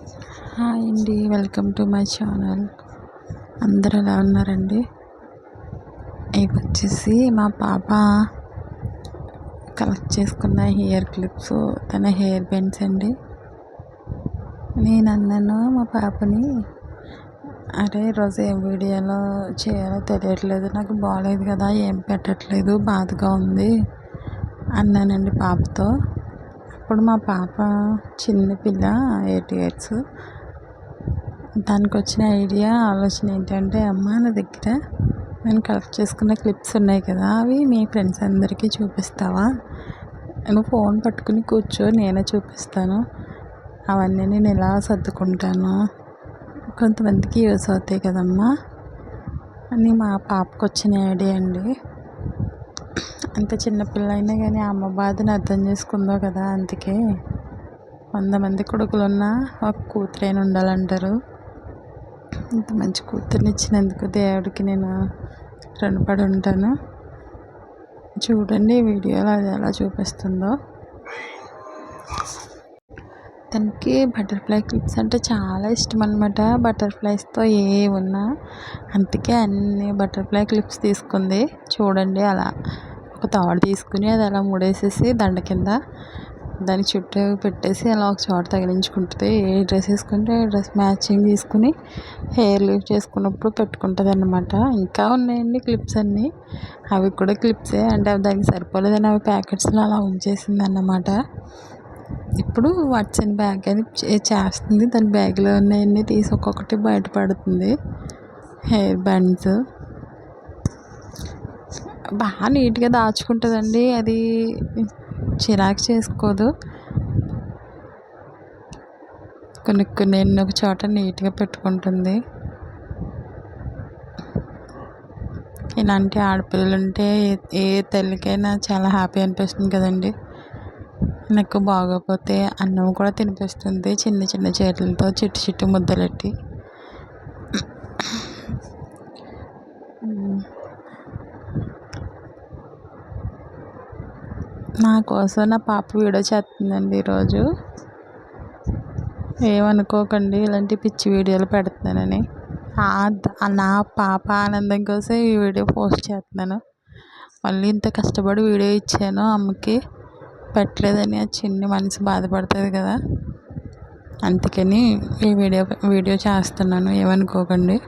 Hi అండి welcome to my channel. అందరు ఎలా ఉన్నారండి? ఇవి వచ్చేసి మా పాప కలెక్ట్ చేసుకున్న హెయిర్ క్లిప్స్ తన హెయిర్ బెండ్స్ అండి. నేను అన్నాను మా పాపని అరే రోజు ఏం వీడియోలో చేయాలో తెలియట్లేదు నాకు బాగాలేదు కదా ఏం పెట్టట్లేదు బాధగా ఉంది అన్నానండి పాపతో. అప్పుడు మా పాప చిన్న పిల్ల ఎయిట్ ఇయర్స్. దానికి వచ్చిన ఐడియా ఆలోచన ఏంటంటే అమ్మ నా దగ్గర నేను కలెక్ట్ చేసుకున్న క్లిప్స్ ఉన్నాయి కదా అవి మీ ఫ్రెండ్స్ అందరికీ చూపిస్తావా? నువ్వు ఫోన్ పట్టుకుని కూర్చో నేనే చూపిస్తాను. అవన్నీ నేను ఎలా సర్దుకుంటాను? కొంతమందికి యూస్ అవుతాయి కదమ్మా? అని మా పాపకు వచ్చిన ఐడియా అండి. అంత చిన్నపిల్ల అయినా కానీ అమ్మ బాధను అర్థం చేసుకుందో కదా అందుకే. వంద మంది కొడుకులున్నా ఒక కూతురైన ఉండాలంటారు. ఇంత మంచి కూతుర్ని ఇచ్చినందుకు దేవుడికి నేను రుణపడి ఉంటాను. చూడండి వీడియోలో అది ఎలా చూపిస్తుందో. తనకి బటర్ఫ్లై క్లిప్స్ అంటే చాలా ఇష్టం అనమాట బటర్ఫ్లైస్తో ఏ ఉన్నా. అందుకే అన్ని బటర్ఫ్లై క్లిప్స్ తీసుకుంది. చూడండి అలా. ఒక తాడు తీసుకుని అది అలా ముడేసేసి దండ కింద దాని చుట్టూ పెట్టేసి అలా ఒక చోట తగిలించుకుంటుంది. ఏ డ్రెస్ వేసుకుంటే డ్రెస్ మ్యాచింగ్ తీసుకుని హెయిర్ లీవ్ చేసుకున్నప్పుడు పెట్టుకుంటుంది అనమాట ఇంకా ఉన్నాయండి క్లిప్స్ అన్నీ. అవి కూడా క్లిప్సే. అంటే అవి దానికి సరిపోలేదని అవి ప్యాకెట్స్లో అలా ఉంచేసింది అన్నమాట ఇప్పుడు వాట్సన్ బ్యాగ్ అని చేస్తుంది. దాని బ్యాగ్లో ఉన్నాయన్నీ తీసి ఒక్కొక్కటి బయటపడుతుంది హెయిర్ బ్యాండ్స్. బాగా నీట్గా దాచుకుంటుందండి. అది చిరాకు చేసుకోదు. కొన్ని కొన్ని ఎన్ని ఒక చోట నీట్గా పెట్టుకుంటుంది. ఇలాంటి ఆడపిల్లలు ఉంటే ఏ తల్లికైనా చాలా హ్యాపీ అనిపిస్తుంది కదండి. నాకు బాగోపోతే అన్నం కూడా తినిపిస్తుంది. చిన్న చిన్న చేతులతో చిట్టు చిట్టు ముద్దలెట్టి. నా కోసం నా పాప వీడియో చేస్తుందండి ఈరోజు. ఏమనుకోకండి ఇలాంటి పిచ్చి వీడియోలు పెడుతున్నానని. నా పాప ఆనందం కోసం ఈ వీడియో పోస్ట్ చేస్తున్నాను. మళ్ళీ ఇంత కష్టపడి వీడియో ఇచ్చాను అమ్మకి. పెట్టలేదని ఆ చిన్ని మనసు బాధపడుతుంది కదా. అందుకని ఈ వీడియో వీడియో చేస్తున్నాను. ఏమనుకోకండి.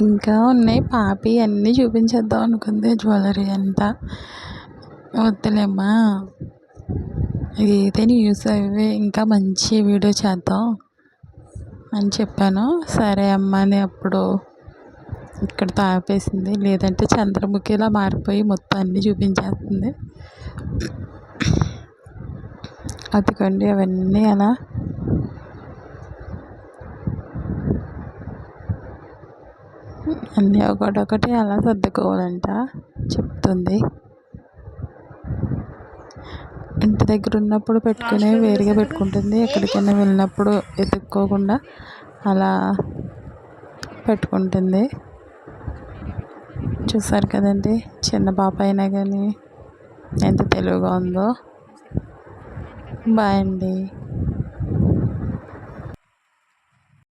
ఇంకా ఉన్నాయి. పాపి అన్నీ చూపించేద్దాం అనుకుంది. జ్యువెలరీ అంతా. వద్దులేమ్మా. ఇది ఏదైనా యూస్ అయ్యే ఇంకా మంచి వీడియో చేద్దాం అని చెప్పాను. సరే అమ్మ అని అప్పుడు ఇక్కడ తాపేసింది. లేదంటే చంద్రముఖిలా మారిపోయి మొత్తం అన్నీ చూపించేస్తుంది. అదిగోండి అవన్నీ అలా అన్నీ ఒకటొకటి అలా సర్దుకోవాలంట చెప్తుంది. ఇంటి దగ్గర ఉన్నప్పుడు పెట్టుకునే వేరుగా పెట్టుకుంటుంది ఎక్కడికైనా వెళ్ళినప్పుడు ఎత్తుక్కోకుండా అలా పెట్టుకుంటుంది. చూసారు కదండి చిన్న పాప అయినా కానీ ఎంత తెలివిగా ఉందో. బాయ్ అండి.